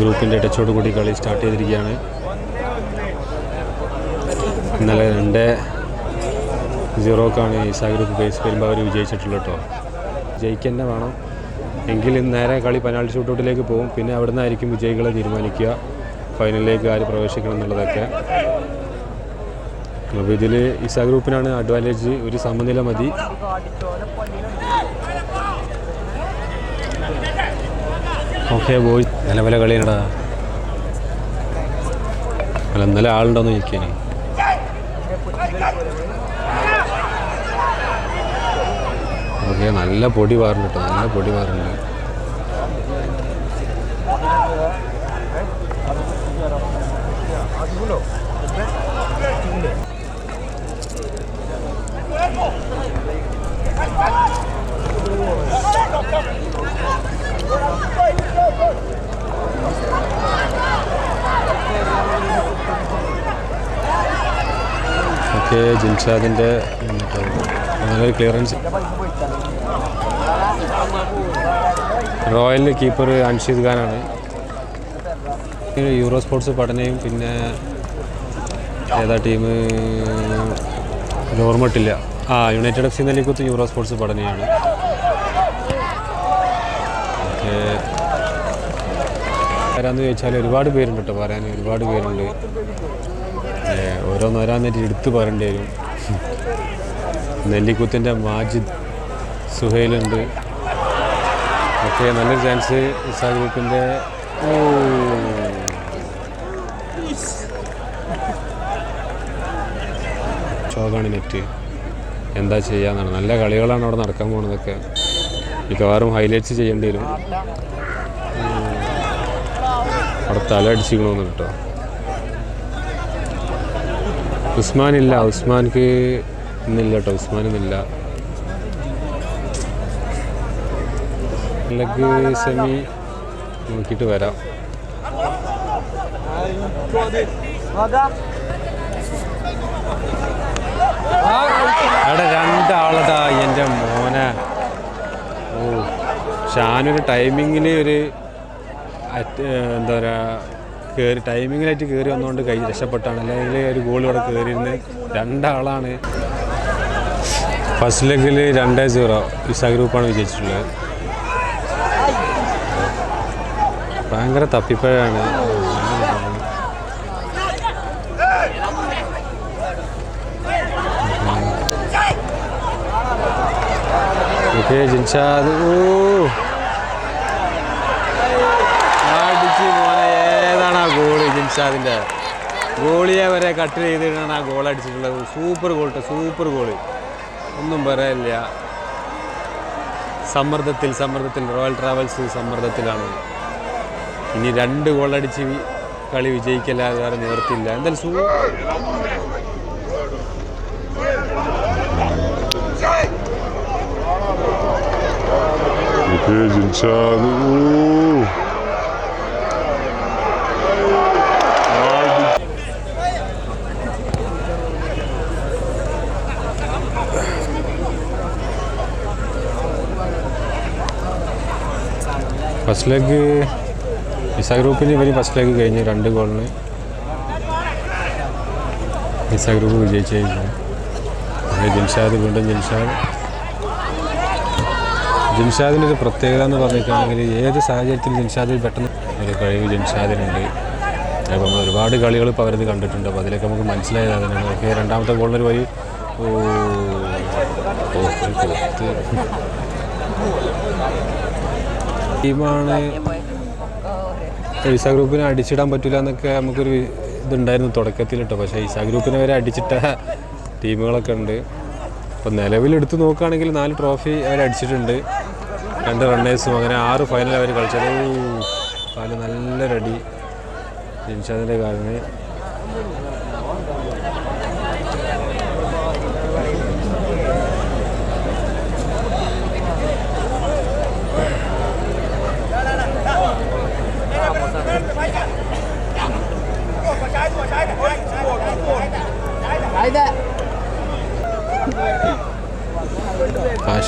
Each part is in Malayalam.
ഗ്രൂപ്പിന്റെ ടച്ചോട് കൂടി കളി സ്റ്റാർട്ട് ചെയ്തിരിക്കുകയാണ്. ഇന്നലെ രണ്ട് സീറോക്കാണ് ഇസാ ഗ്രൂപ്പ് ബേസ് വരുമ്പോൾ അവർ വിജയിച്ചിട്ടുള്ളത് കേട്ടോ. ജയിക്കന്നെ വേണം. എങ്കിൽ നേരെ കളി പെനാൾട്ടി ഷൂട്ടൗട്ടിലേക്ക് പോകും. പിന്നെ അവിടെ നിന്നായിരിക്കും വിജയികളെ തീരുമാനിക്കുക. ഫൈനലിലേക്ക് ആര് പ്രവേശിക്കണം എന്നുള്ളതൊക്കെ. അപ്പോൾ ഇതിൽ ഇസാ ഗ്രൂപ്പിനാണ് അഡ്വാന്റേജ് ഒരു സമനില മതി. ഓക്കെ പോയി നിലവിലെ കളിയാടാ അല്ല ഇന്നലെ ആളുണ്ടോന്ന് ചോദിക്കാൻ ഓക്കെ നല്ല പൊടി പാറുണ്ട് നല്ല പൊടി പാറുണ്ട്. ഓക്കെ ജിൻഷാദിന്റെ നല്ലൊരു ക്ലിയറൻസ് റോയൽ കീപ്പർ അൻഷീദ് ഖാനാണ്. യൂറോ സ്പോർട്സ് പഠനയും പിന്നെ ഏതാ ടീം ഓർമ്മട്ടില്ല ആ United F C Nellikuth Euro sports പഠനയാണ്. ആരാന്ന് ചോദിച്ചാൽ ഒരുപാട് പേരുണ്ട് കേട്ടോ പറയാൻ ഒരുപാട് പേരുണ്ട്. ഏ, ഓരോന്നോരാന്നിട്ട് എടുത്ത് പറയേണ്ടി വരും. നെല്ലിക്കുത്തിന്റെ മാജിദ് സുഹൈലുണ്ട്. ഓക്കെ നല്ലൊരു ചാൻസ് ഗ്രൂപ്പിന്റെ ഓ. നെറ്റ് എന്താ ചെയ്യാന്നാണ്. നല്ല കളികളാണ് അവിടെ നടക്കാൻ പോകുന്നതൊക്കെ മിക്കവാറും ഹൈലൈറ്റ്സ് ചെയ്യേണ്ടി വരും. അവിടെ തല അടിച്ചിക്കണമെന്ന് കേട്ടോ. ഉസ്മാൻ ഇല്ല ഉസ്മാൻക്ക് ഇന്നില്ല കേട്ടോ ഉസ്മാൻ ഇന്നില്ല സെമി നോക്കിയിട്ട് വരാം. അവിടെ രണ്ടാളതാ എന്റെ മോനെ. ഓ ഷാനൊരു ടൈമിങ്ങിൽ ഒരു എന്താ പറയുക കയറി ടൈമിങ്ങിലായിട്ട് കയറി വന്നുകൊണ്ട് കൈ രക്ഷപ്പെട്ടാണ്. അല്ലെങ്കിൽ ഒരു ഗോൾ ഇവിടെ കയറിയിരുന്ന് രണ്ടാളാണ്. ഫസ്റ്റ് ലെഗിൽ രണ്ടേ സീറോ ഇസ ഗ്രൂപ്പാണ് വിജയിച്ചിട്ടുള്ളത്. ഭയങ്കര തപ്പിപ്പഴാണ് ജിൻഷാദ്. ഓ അടിച്ച് മോനെ ഏതാണ് ആ ജിൻഷാദിന്റെ ഗോളിയെ വരെ കട്ട് ചെയ്തിട്ടാണ് ആ ഗോൾ അടിച്ചിട്ടുള്ളത്. സൂപ്പർ ഗോൾ സൂപ്പർ ഗോൾ ഒന്നും പറയാനില്ല. സമ്മർദ്ദത്തിൽ സമ്മർദ്ദത്തിൽ റോയൽ ട്രാവൽസ് സമ്മർദ്ദത്തിലാണ്. ഇനി രണ്ട് ഗോൾ അടിച്ച് കളി വിജയിക്കല്ലാതെ വേറെ നിവർത്തിയില്ല എന്തായാലും സൂ ഫസ്റ്റ് ലെഗ് ഇസ ഗ്രൂപ്പിന് ഇവർ ഫസ്റ്റ് ലെഗ് കഴിഞ്ഞ് രണ്ട് ഗോളിന് ഇസ ഗ്രൂപ്പ് വിജയിച്ചു കഴിഞ്ഞു. അങ്ങനെ ജിൻഷാദ് വീണ്ടും ജിൻഷാദ് ജിൻഷാദിന്റെ ഒരു പ്രത്യേകത എന്ന് പറഞ്ഞിട്ടുണ്ടെങ്കിൽ ഏത് സാഹചര്യത്തിൽ ജിൻഷാദിൽ പെട്ടെന്ന് ഒരു കഴിവ് ജിൻഷാദിനുണ്ട് അപ്പോൾ നമ്മൾ ഒരുപാട് കളികൾ ഇപ്പോൾ അവരത് കണ്ടിട്ടുണ്ട്. അപ്പോൾ അതിലൊക്കെ നമുക്ക് മനസ്സിലായത് അതിനാണ് ഓക്കെ രണ്ടാമത്തെ ഗോളിനൊരു വഴി ഓ ഓ ടീമാണ് ഈസ ഗ്രൂപ്പിനെ അടിച്ചിടാൻ പറ്റില്ല എന്നൊക്കെ നമുക്കൊരു ഇതുണ്ടായിരുന്നു തുടക്കത്തിൽ കേട്ടോ പക്ഷേ ഈസ ഗ്രൂപ്പിനെ വരെ അടിച്ചിട്ട ടീമുകളൊക്കെ ഉണ്ട്. ഇപ്പം നിലവിലെടുത്ത് നോക്കുകയാണെങ്കിൽ നാല് ട്രോഫി അവർ അടിച്ചിട്ടുണ്ട്. രണ്ട് റണ്ണേഴ്സും അങ്ങനെ ആറ് ഫൈനൽ അവർ കളിച്ചത്. ഓ, നല്ല റെഡി. ജിൻഷാദിന്റെ കാലിന്.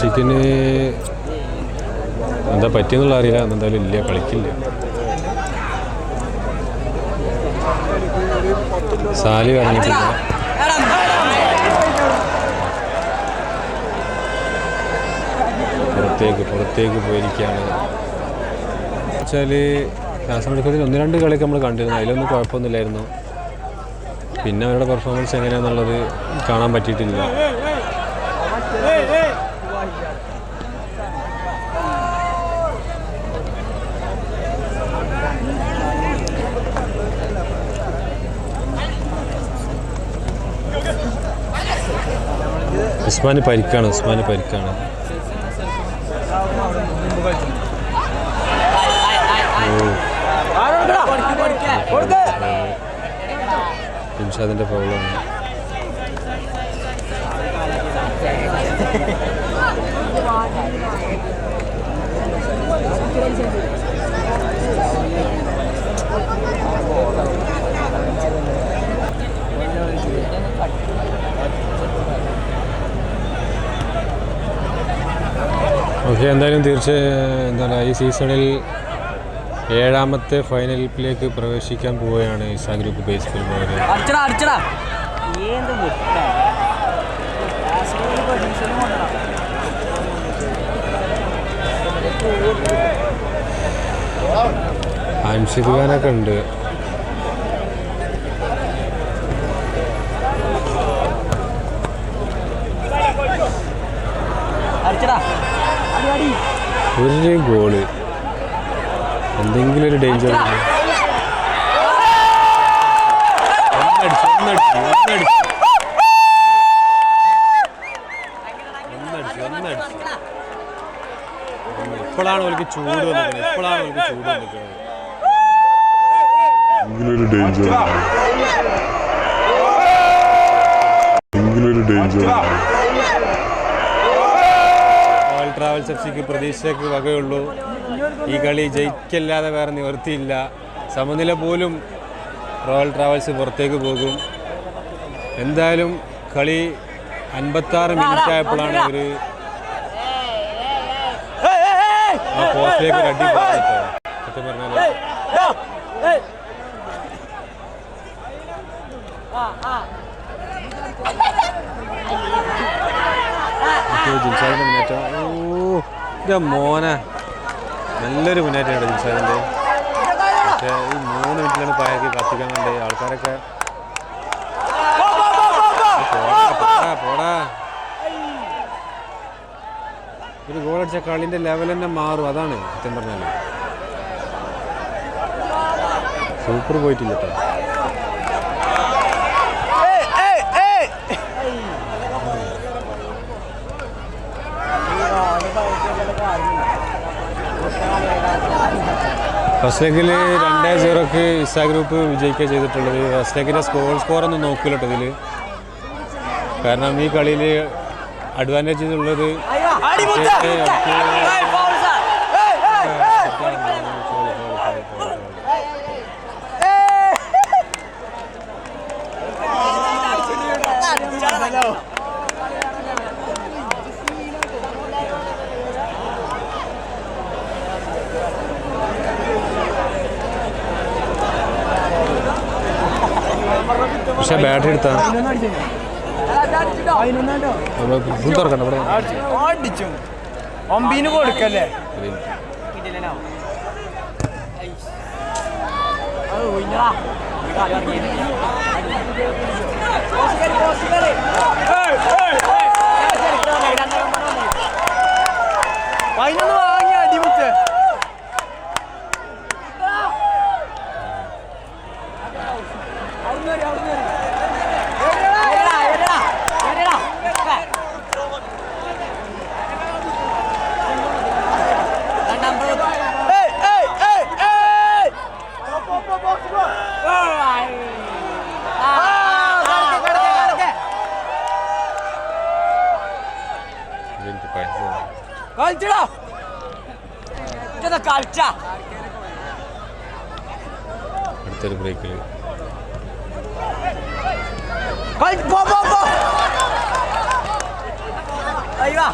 കൗശിക്കിന് എന്താ പറ്റിയെന്നുള്ള അറിയില്ല. എന്തായാലും ഇല്ല കളിക്കില്ല. സാലി പറഞ്ഞിട്ടില്ല പുറത്തേക്ക് പുറത്തേക്ക് പോയിരിക്കുകയാണ്. വെച്ചാൽ രാസമെടുക്കത്തിൽ ഒന്ന് രണ്ട് കളിയൊക്കെ നമ്മൾ കണ്ടിരുന്നു. അതിലൊന്നും കുഴപ്പമൊന്നുമില്ലായിരുന്നു. പിന്നെ അവരുടെ പെർഫോമൻസ് എങ്ങനെയാണെന്നുള്ളത് കാണാൻ പറ്റിയിട്ടില്ല. ഉസ്മാന് പരിക്കാണ് ഉസ്മാന് പരിക്കാണ്. ഇൻഷാദിന്റെ ഫൗളാണ് ഓക്കെ എന്തായാലും തീർച്ച എന്താ പറയുക ഈ സീസണിൽ ഏഴാമത്തെ ഫൈനലിലേക്ക് പ്രവേശിക്കാൻ പോവുകയാണ് ഇസാ ഗ്രൂപ്പ് ബേസ്ബോൾ അൻഷിദ് ഖാനൊക്കെ ഉണ്ട് അടിച്ചടാ അടി അടി ഒരു ഗോൾ എന്തെങ്കിലും ഒരു ഡേഞ്ചർ ഒന്നടിച്ചു ഒന്നടിച്ചു ഒന്നടിച്ചു. ഒന്നടിച്ചു ഒന്നടിച്ചു. ഇപ്പോഴാണ് അവർക്ക് ചൂട് വന്നിരിക്കുന്നത്. ഇപ്പോഴാണ് അവർക്ക് ചൂട് വന്നിരിക്കുന്നത്. എങ്കിലൊരു ഡേഞ്ചർ ഡേഞ്ചർ ട്രാവൽസ് എഫ് സിക്ക് പ്രതീക്ഷയ്ക്ക് വകയുള്ളൂ. ഈ കളി ജയിക്കല്ലാതെ വേറെ നിവർത്തിയില്ല സമനില പോലും റോയൽ ട്രാവൽസ് പുറത്തേക്ക് പോകും. എന്തായാലും കളി അൻപത്താറ് മിനിറ്റ് ആയപ്പോഴാണ് ഇവർ ആ പോസ്റ്റിലേക്ക് ഒരു അടി സത്യം പറഞ്ഞാൽ ജിൻസാദിന്റെ മുന്നേറ്റം. എന്റെ മോനെ. നല്ലൊരു മുന്നേറ്റമാണ് ജിൻസാദിന്റെ പക്ഷേ ഈ മൂന്ന് മിനിറ്റിലാണ് പായക്ക് കത്തിക്കാൻ കണ്ടത്. ആൾക്കാരൊക്കെ പോടാ, ഒരു ഗോൾ അടിച്ച ലെവൽ തന്നെ മാറും. അതാണ് സത്യം പറഞ്ഞാൽ സൂപ്പർ പോയിട്ടില്ല കേട്ടോ ഫസ്റ്റ് ലെഗിൽ രണ്ടേ സീറോക്ക് ഇസാ ഗ്രൂപ്പ് വിജയിക്കുക ചെയ്തിട്ടുള്ളത്. ഫസ്റ്റ് ലെഗിന്റെ സ്കോർ സ്കോർ ഒന്നും നോക്കില്ല കേട്ടോ ഇതിൽ കാരണം ഈ കളിയിൽ അഡ്വാന്റേജ് ഉള്ളത് ബാറ്ററി എടുത്താ? തുറക്കണ്ട കൊടുക്കല്ലേ? പതിനൊന്ന് திருப்புரைக்கு போ போ போ ஐயா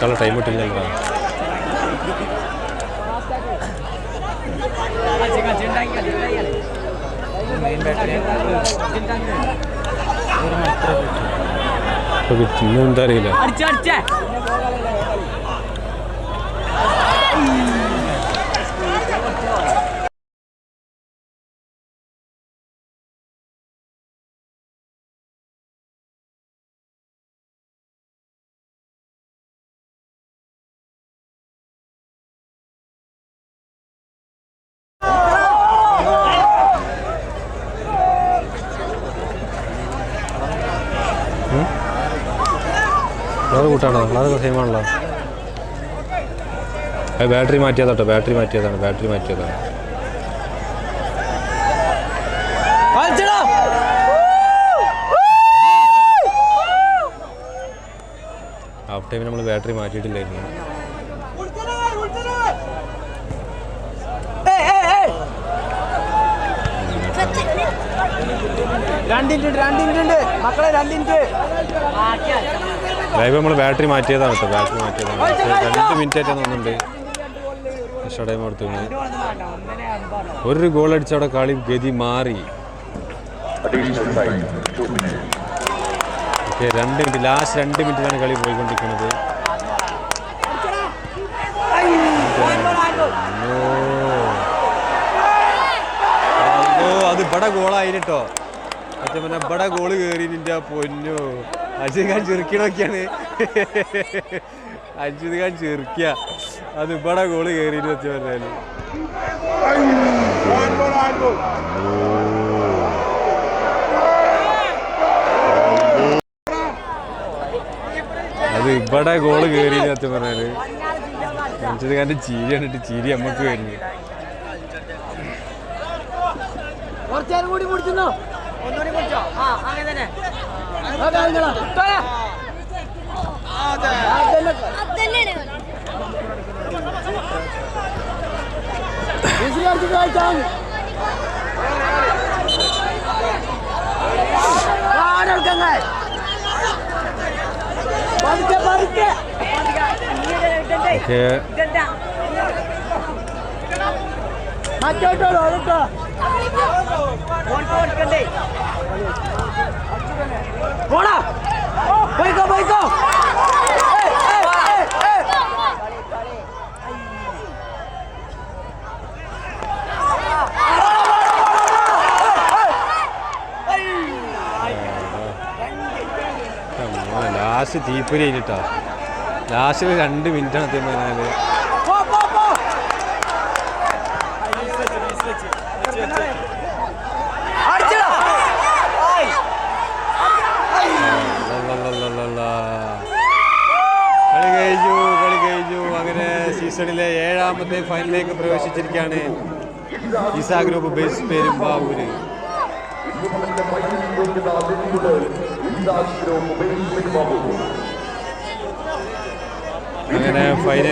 చాలా టైం పట్టింది కదా మెయిన్ బ్యాటరీ എന്താ അറിയില്ല കൂട്ടാണോ കളർ സെയിം ആണല്ലോ അത് ബാറ്ററി മാറ്റിയതാട്ടോ ബാറ്ററി മാറ്റിയതാണ് ബാറ്ററി മാറ്റിയതാണ്. ഹാഫ് ടൈമിൽ നമ്മൾ ബാറ്ററി മാറ്റിയിട്ടില്ലായിരുന്നു. രണ്ടിന്റെ രണ്ടിന്റെ മക്കളെ രണ്ടിന്റെ ലൈവ് നമ്മൾ ബാറ്ററി മാറ്റിയതാണ് കേട്ടോ ബാറ്ററി മാറ്റിയതാണ്. പക്ഷേ രണ്ട് മിനിറ്റ് ആയിട്ട് തോന്നുന്നുണ്ട്. എക്സ്ട്രാ ടൈം കൊടുത്തു ഒരു ഗോൾ അടിച്ചവിടെ കളി ഗതി മാറി. ഓക്കെ രണ്ട് മിനിറ്റ് ലാസ്റ്റ് രണ്ട് മിനിറ്റിലാണ് കളി പോയിക്കൊണ്ടിരിക്കുന്നത്. അത് ഇവിടെ ഗോളായിട്ടോ മറ്റേ പറഞ്ഞ ഇവിടെ ഗോൾ കയറി നിന്റെ പൊന്നു. അജിത് ഖാൻ ചെറുക്കണൊക്കെയാണ് അജിത് ചെറുക്കിയ അത് ഇവിടെ ഗോൾ കയറി അത് ഇവിടെ ഗോൾ കയറി വെച്ച് പറഞ്ഞാൽ. അജിത് ഖാന്റെ ചിരി കണ്ടിട്ട് ചിരി നമുക്ക് വരുന്നു കുറച്ചേരം കൂടി പിടിച്ചോ ഒന്നുകൂടി കുടിച്ചോ ആ അങ്ങനെ തന്നെ. പതുക്കെ, പതുക്കെ. മറ്റോട്ടോ ഓടിട്ടോ പോടാ ലാസ്റ്റ് തീപ്പൊരി കഴിഞ്ഞിട്ടാ. ലാസ്റ്റ് രണ്ട് മിനിറ്റ് ആയ് ലല്ലല്ലല്ലല്ല. കളി കഴിഞ്ഞു കളി കഴിഞ്ഞു. അങ്ങനെ സീസണിലെ ഏഴാമത്തെ ഫൈനലിലേക്ക് പ്രവേശിച്ചിരിക്കുകയാണ് ഇസാ ഗ്രൂപ്പ് ബേസ് പെരുമ്പാവൂര്. അങ്ങനെ ഫൈനൽ